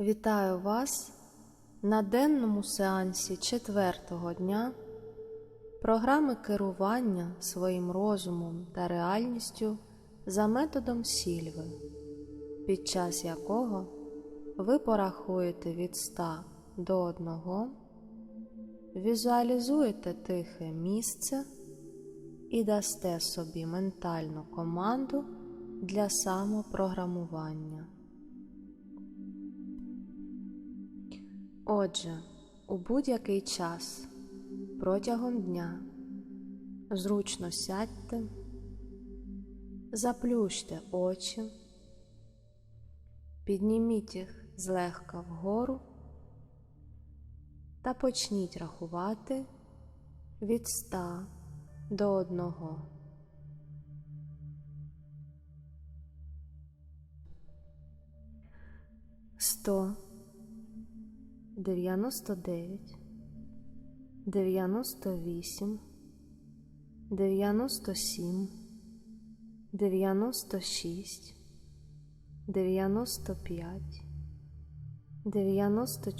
Вітаю вас на денному сеансі четвертого дня програми керування своїм розумом та реальністю за методом Сільви, під час якого ви порахуєте від 100 до 1, візуалізуєте тихе місце і дасте собі ментальну команду для самопрограмування. Отже, у будь-який час протягом дня зручно сядьте, заплющте очі, підніміть їх злегка вгору та почніть рахувати від 100 до 1. Сто дев'яносто дев'ять, дев'яносто вісім, дев'яносто сім, дев'яносто шість, дев'яносто п'ять, дев'яносто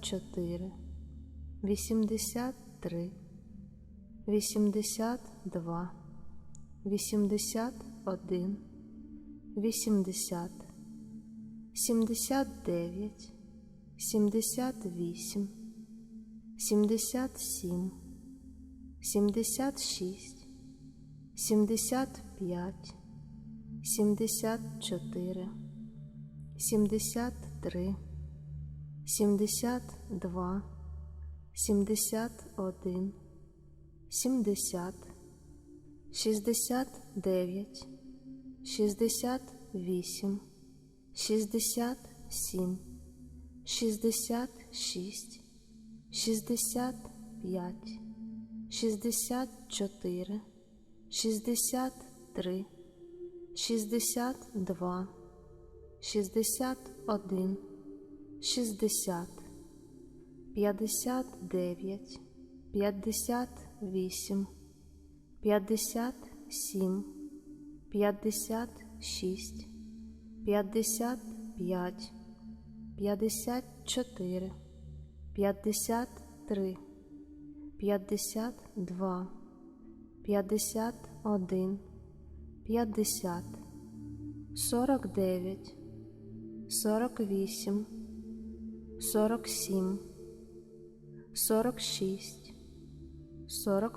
чотири, дев'яносто три, дев'яносто два, дев'яносто один, дев'яносто, вісімдесят дев'ять вісімдесят вісім, вісімдесят сім, вісімдесят шість, вісімдесят п'ять, вісімдесят чотири, вісімдесят три, вісімдесят два, вісімдесят один, вісімдесят, сімдесят дев'ять, сімдесят вісім, сімдесят сім сімдесят шість, сімдесят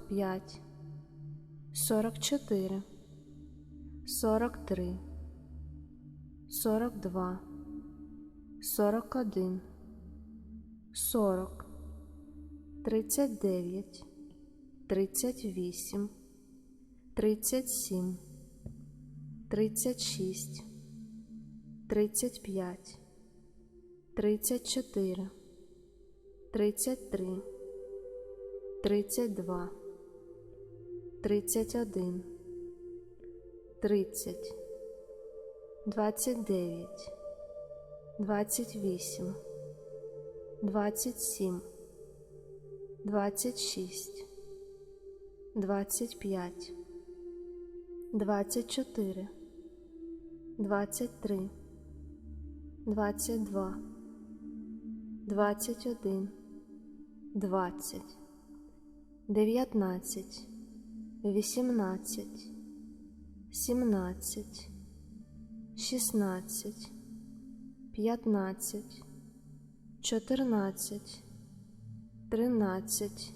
п'ять, сімдесят чотири, сімдесят три, сімдесят два, сімдесят один, сімдесят, шістдесят дев'ять, шістдесят вісім, шістдесят сім, шістдесят шість, шістдесят п'ять шістдесят чотири, шістдесят три, шістдесят два, 26, 25, 24, 23, 22, 21, 20, 19, 18, 17, 16, 15, 14, тринадцять,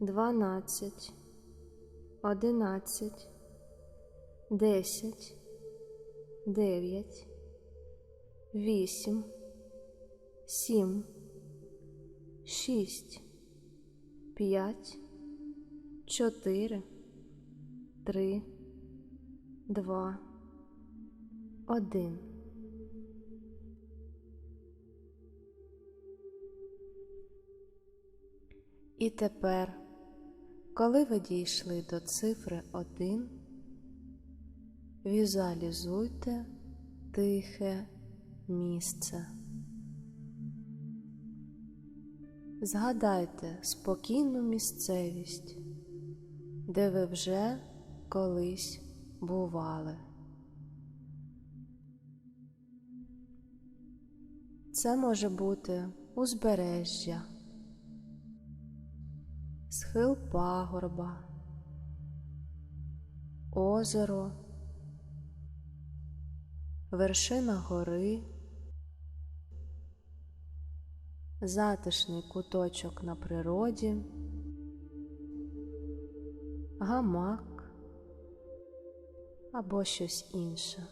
дванадцять, одинадцять, десять, дев'ять, вісім, сім, шість, п'ять, чотири, три, два, один. І тепер Коли ви дійшли до цифри 1, візуалізуйте тихе місце. Згадайте спокійну місцевість, де ви вже колись бували. Це може бути узбережжя, схил пагорба, озеро, вершина гори, затишний куточок на природі, гамак або щось інше.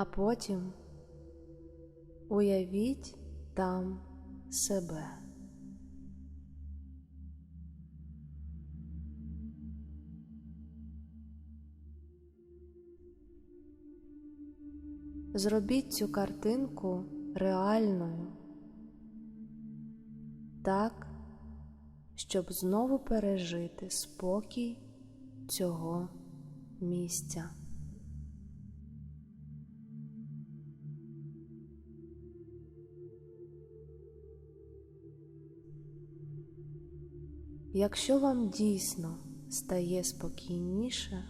А потім уявіть там себе. Зробіть цю картинку реальною, так, щоб знову пережити спокій цього місця. Якщо вам дійсно стає спокійніше,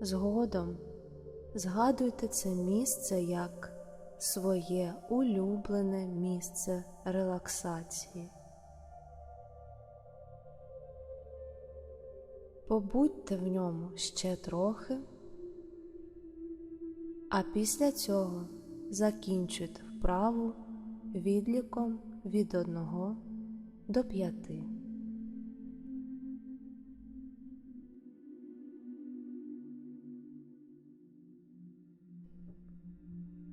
згодом згадуйте це місце як своє улюблене місце релаксації. Побудьте в ньому ще трохи, а після цього закінчуйте вправу відліком від одного до п'яти.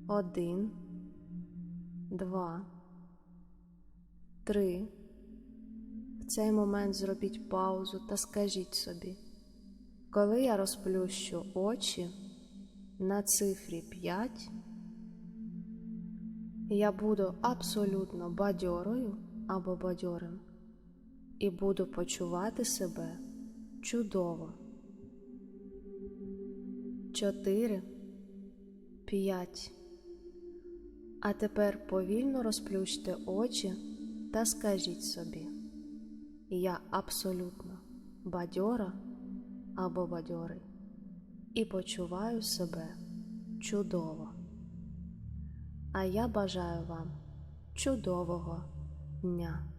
Один, два, три. В цей момент зробіть паузу та скажіть собі, коли я розплющу очі на цифрі 5, я буду абсолютно бадьорою або бадьорим і буду почувати себе чудово. Чотири, п'ять. А тепер повільно розплющте очі та скажіть собі, я абсолютно бадьора або бадьорий і почуваю себе чудово. А я бажаю вам чудового дня.